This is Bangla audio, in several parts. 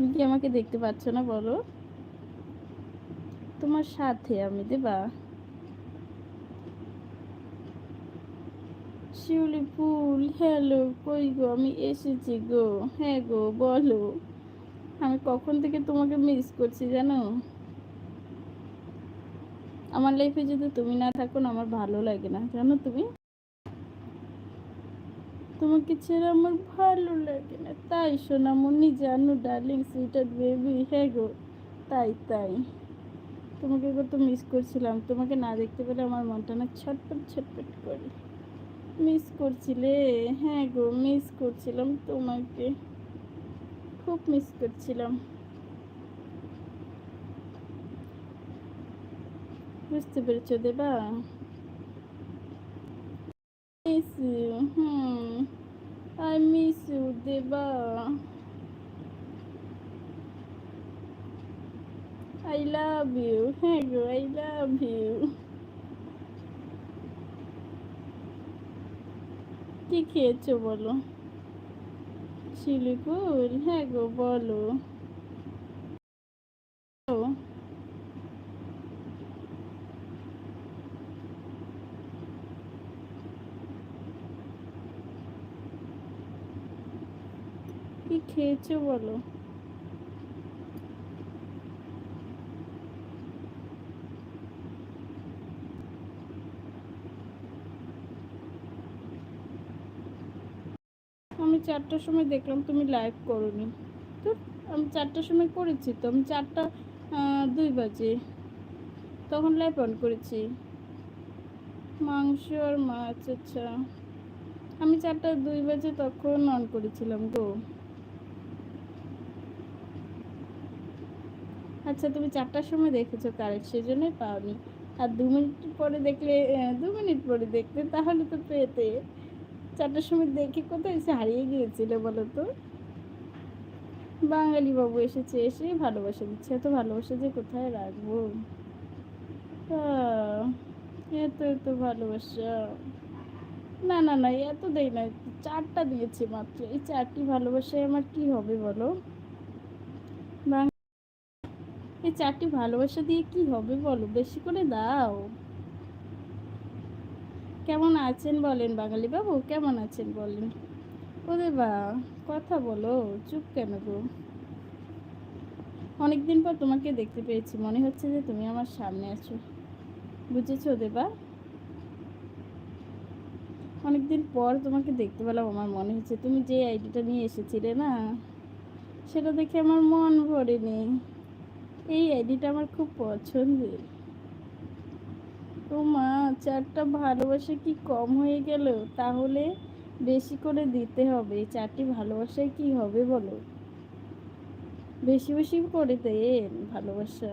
তুমি কি আমাকে দেখতে পাচ্ছ না বলো? তোমার সাথে আমি, দেবা। শিউলি ফুল হ্যালো কই গো? আমি এসেছি গো। হ্যাঁ গো, বলো। আমি কখন থেকে তোমাকে মিস করছি জানো? আমার লাইফে যদি তুমি না থাকো আমার ভালো লাগে না। জানো তুমি? তোমাকে ছেড়ে আমার ভালো লাগে না। তাই সোনামণি জানো ডার্লিং সুইটার বেবি হ্যাঁ গো, তাই তাই। তোমাকে কত মিস করছিলাম। তোমাকে না দেখতে পেলে আমার মনটা না ছটপট ছটপট করে। মিস করছিলে? হ্যাঁ গো মিস করছিলাম তোমাকে। খুব মিস করছিলাম। বুঝতে পেরেছ Deba? Miss you hmm I miss you Deba I love you হ্যাঁ গো আই লাভ ইউ কি খেয়েছো বলো শিলিগুড় হ্যাঁ গো বলো কি খেয়েছো বলো? আমি চারটার সময় দেখলাম তুমি লাইভ করোনি। তো আমি চারটার সময় করেছি তো, আমি চারটা দুই বাজে। তখন লাইভ অন করেছি। মাংস আর মাছ আচ্ছা। আমি চারটা দুই বাজে তখন অন করেছিলাম গো। আচ্ছা তুমি চারটার সময় দেখেছ কারেক্ট সেই জন্যই পাওনি। আর দু মিনিট পরে দেখলে দু মিনিট পরে দেখতে, তাহলে তো পেতে। চারটার সময় দেখে কোথায় এসে হারিয়ে গিয়েছিল বলো তো? বাঙালি বাবু এসেছে এসে ভালোবাসা দিচ্ছে। এত ভালোবাসা যে কোথায় রাখব? এত এত ভালোবাসা। না না না, এত দেই না চারটা দিয়েছি মাত্র। এই চারটি ভালোবাসায় আমার কি হবে বলো? এই চারটি ভালোবাসা দিয়ে কি হবে বলো? বেশি করে দাও। কেমন আছেন বলেন বাঙালি বাবু কেমন আছেন বলেন? ওরে বা, কথা বলো, চুপ কেন গো? অনেকদিন পর তোমাকে দেখতে পেয়েছি, মনে হচ্ছে যে তুমি আমার সামনে আছো। বুঝেছ দেবা অনেকদিন পর তোমাকে দেখতে পেলাম, আমার মনে হচ্ছে তুমি যে আইডিটা নিয়ে এসেছিলে না, সেটা দেখে আমার মন ভরেনি এই আইডিটা আমার খুব পছন্দের। তো মা, চারটা ভালোবাসা কি কম হয়ে গেল? তাহলে বেশি করে দিতে হবে। চারটি ভালোবাসায় কি হবে বলো? বেশি বেশি করে দেন ভালোবাসা।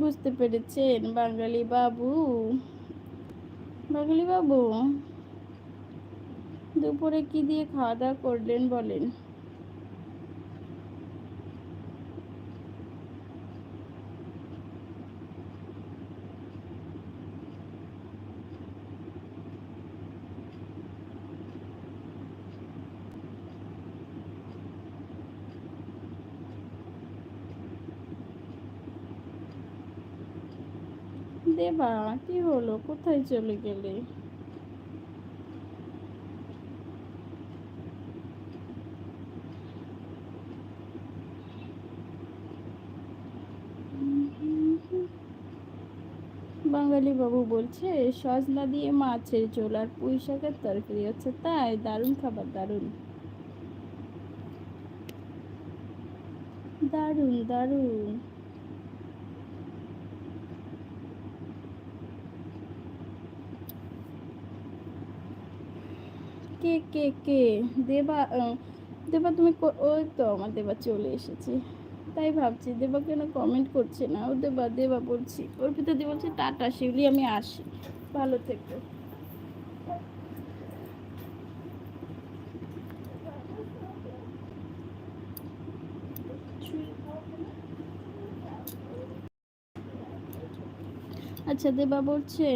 বুঝতে পেরেছেন বাঙালি বাবু? বাঙালি বাবু? দুপুরে কি দিয়ে খাওয়া দাওয়া করলেন বলেন? দেবা কি হলো? কোথায় চলে গেলে? বাঙালি বাবু বলছে, সজনা দিয়ে মাছের ঝোল আর পুঁই শাকের তরকারি হচ্ছে তাই, দারুণ খাবার, দারুণ। দারুণ দারুণ। কে কে কে? দেবা দেবা তুমি ওই তো আমার দেবা চলে এসেছে। তাই ভাবছি দেবা কেন কমেন্ট করছে না ও দেবা দেবা বলছি, ওর ভিতর দিয়ে বলছে, টাটা, শিউলি আমি আসি। ভালো থেকো। আচ্ছা দেবা বলছে